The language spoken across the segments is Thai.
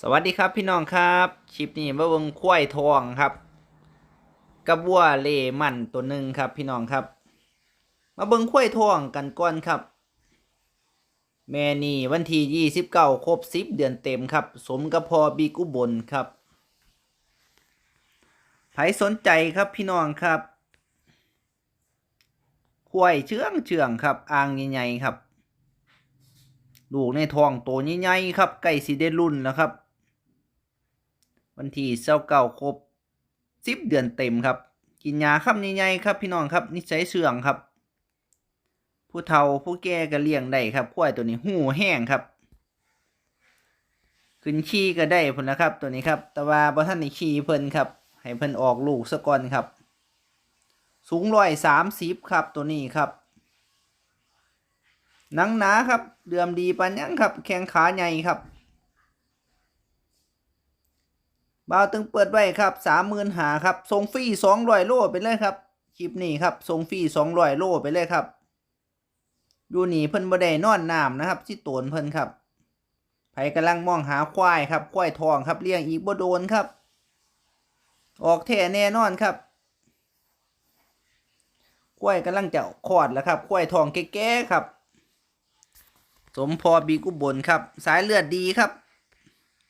สวัสดีครับพี่น้องครับคลิปนี้มาเบิงควายทองครับกับวัวเลมันตัวหนึ่งครับ พี่น้องครับ มาเบิงควายทองกันก่อนครับ แม่นี่วันที่ยี่สิบเก้าครบสิบเดือนเต็มครับ สมกับพอบีกุบลครับใครสนใจครับพี่น้องครับควายเชื่องเชื่องครับอ่างใหญ่ๆครับลูกในท้องโตใหญ่ๆครับใกล้สิได้รุ่นแล้วครับ วันที่เศร้าเก่าครบสิบเดือนเต็มครับ กินยาคำใหญ่ๆครับพี่น้องครับนิสัยเสื่องครับ ผู้เฒ่าผู้แก่ก็เลี้ยงได้ครับควายตัวนี้หูแห้งครับ ขึ้นขี้ก็ได้พุ่นะครับ ตัวนี้ครับ แต่ว่าบ่ท่านขี้เพิ่นครับ ให้เพิ่นออกลูกซะก่อนครับ สูงร้อยสามสิบครับตัวนี้ครับหนังหนาครับเดือมดีปันยังครับ แข้งขาใหญ่ครับ บ่าวตึงเปิดไว้ครับสามหมื่นหาครับส่งฟรีสองร้อยโลไปเลยครับคลิปนี้ครับส่งฟรีสองร้อยโลไปเลยครับดูนี่เพิ่นบ่ได้นอนน้ำนะครับที่โตนเพิ่นครับไผกำลังมองหาควายครับควายทองครับเลี้ยงอีกบ่โดนครับ ออกแท้แน่นอนครับควายกำลังจะคลอดแล้วครับควายทองแก่ๆครับ สมพอบีกุบลครับ สายเลือดดีครับ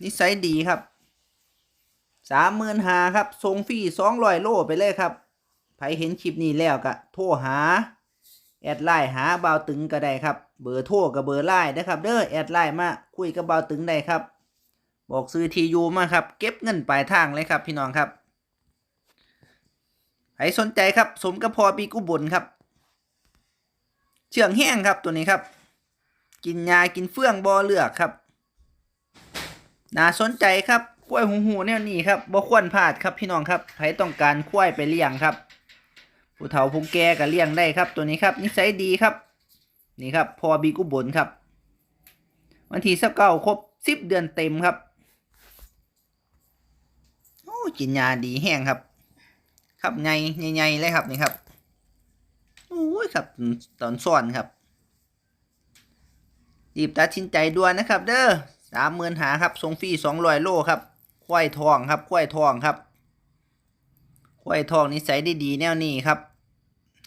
นิสัยดีครับ สามหมื่นหาครับทรงฟรีสองร้อยโลไปเลยครับใครเห็นคลิปนี้แล้วก็โทรหา แอดไลน์หาเบาตึงก็ได้ครับ เบอร์โทรกับเบอร์ไลน์นะครับ เด้อแอดไลน์มาคุยกับเบาตึงได้ครับ บอกซื้อทียูมาครับ เก็บเงินปลายทางเลยครับ พี่น้องครับใครสนใจครับสมกับพอปีกุบลครับ เชื่องแห้งครับตัวนี้ครับ กินยากินเฟื่องบ่เลือกครับน่าสนใจครับ กล้วยหูหูเนี่ยนี่ครับบ่ควรพลาดครับพี่น้องครับใครต้องการกล้วยไปเลี้ยงครับ ผู้เฒ่าผู้แก่ก็เลี้ยงได้ครับ ตัวนี้ครับนิสัยดีครับ นี่ครับ พอบีกุบลครับ วันที่สิบเก้าครบสิบเดือนเต็มครับโอ้กินยาดีแห้งครับ ครับไงใหญ่ๆเลยครับนี่ครับโอ้ยครับตอนซ่อนครับรีบตัดสินใจด่วนนะครับ เด้อสามหมื่นหาครับส่งฟรีสองร้อยโลครับ ควายทองครับควายทองครับควายทองนิสัยดีๆแนวนี้ครับ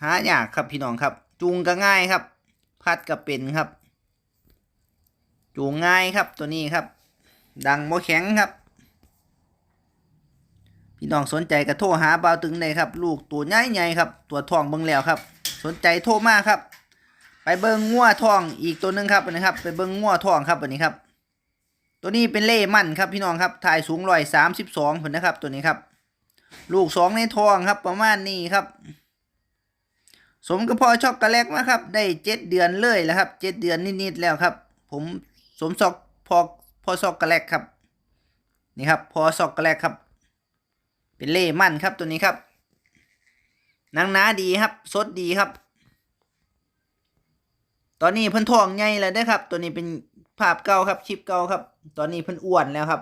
หายากครับพี่น้องครับ จูงก็ง่ายครับ พัดก็เป็นครับ จูงง่ายครับตัวนี้ครับ ดังโมแข็งครับ พี่น้องสนใจก็โทรหาเบาตึงเลยครับ ลูกตัวใหญ่ๆครับ ตัวทองเบิ่งแล้วครับ สนใจโทรมาครับ ไปเบิ้งงัวทองอีกตัวหนึ่งครับอันนี้ครับ ไปเบิ้งงัวทองครับอันนี้ครับ ตัวนี้เป็นเล่มั่นครับพี่น้องครับถ่ายสูงร้อยสามสิบสองผลนะครับตัวนี้ครับ ลูกสองในทองครับประมาณนี้ครับ สมกับพอช็อกโกแลตมาครับ ได้เจ็ดเดือนเลยแล้วครับเจ็ดเดือนนิดๆแล้วครับ ผมสมซอกพอพอซอกโกแลตครับ นี่ครับ พอซอกโกแลตครับ เป็นเล่มั่นครับตัวนี้ครับนังหนาดีครับสดดีครับ ตอนนี้เพิ่นทองใหญ่แล้วได้ครับ ตัวนี้เป็น ภาพเก่าครับชิปเก่าครับ ตอนนี้เพิ่นอ้วนแล้วครับ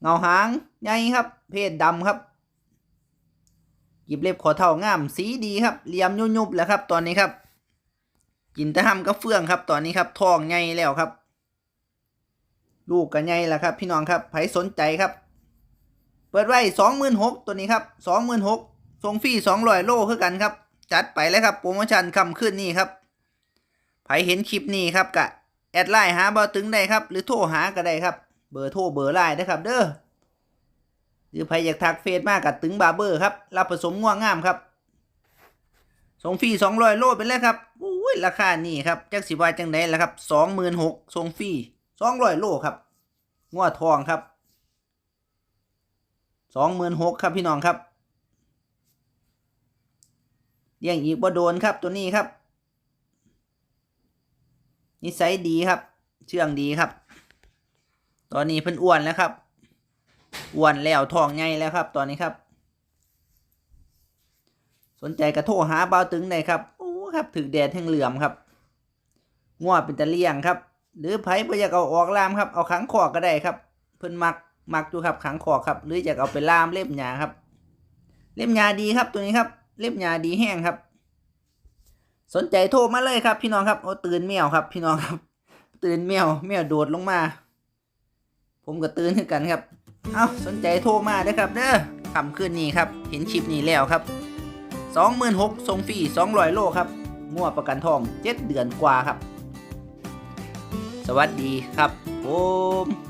เงาหางใหญ่ครับ เพศดำครับหยิบเล็บขอเท่างามสีดีครับเหลี่ยมยุบๆแล้วครับ ตอนนี้ครับกินแตะห้ำกับเฟื่องครับ ตอนนี้ครับทองใหญ่แล้วครับ ลูกกันใหญ่แล้วครับ พี่น้องครับใครสนใจครับ เปิดไว้สองหมื่นหกตัวนี้ครับสองหมื่นหกส่งฟรีสองร้อยโลคือกันครับ จัดไปเลยครับโปรโมชั่นคำขึ้นนี่ครับใครเห็นคลิปนี้ครับกะ แอดไลน์หาบาตึงได้ครับ หรือโทรหาก็ได้ครับ เบอร์โทรเบอร์ไลน์นะครับเด้อหรือใครอยากทักเฟซมากกับตึงบาร์เบอร์ครับรับผสมง่วงงามครับส่งฟรีสองร้อยโลไปเลยครับอุ้ยราคานี่ครับจักสิบาจังไดล่ะครับสองหมื่นหกส่งฟรีสองร้อยโลครับง่วทองครับสองหมื่นหกครับพี่น้องครับเลี้ยงอีกบ่โดนครับตัวนี้ครับ นิสัยดีครับ เชื่องดีครับ ตอนนี้เพิ่นอ้วนแล้วครับ อ้วนแล้วท้องใหญ่แล้วครับ ตอนนี้ครับ สนใจกระโทรหาเบาตึงได้ครับโอ้ครับถึกแดดแห่งเหลื่อมครับง่วเป็นตะเลี่ยงครับ หรือไผ่บ่อยากเอาออกลามครับ เอาขังคอก็ได้ครับ เพิ่นมักมักอยู่ครับขังคอกครับ หรืออยากเอาไปลามเล็บหญ้าครับ เล็บหญ้าดีครับตัวนี้ครับ เล็บหญ้าดีแห้งครับ สนใจโทรมาเลยครับ พี่น้องครับโอ้ตื่นแมวครับ พี่น้องครับ ตื่นแมวแมวโดดลงมา ผมก็ตื่นขึ้นกันครับเอาสนใจโทรมาเด้ครับเด้อคำคืนนี้ครับ เห็นคลิปนี้แล้วครับ26,000ส่งฟรี200โลครับงัวประกันทอง7เดือนกว่าครับ สวัสดีครับผม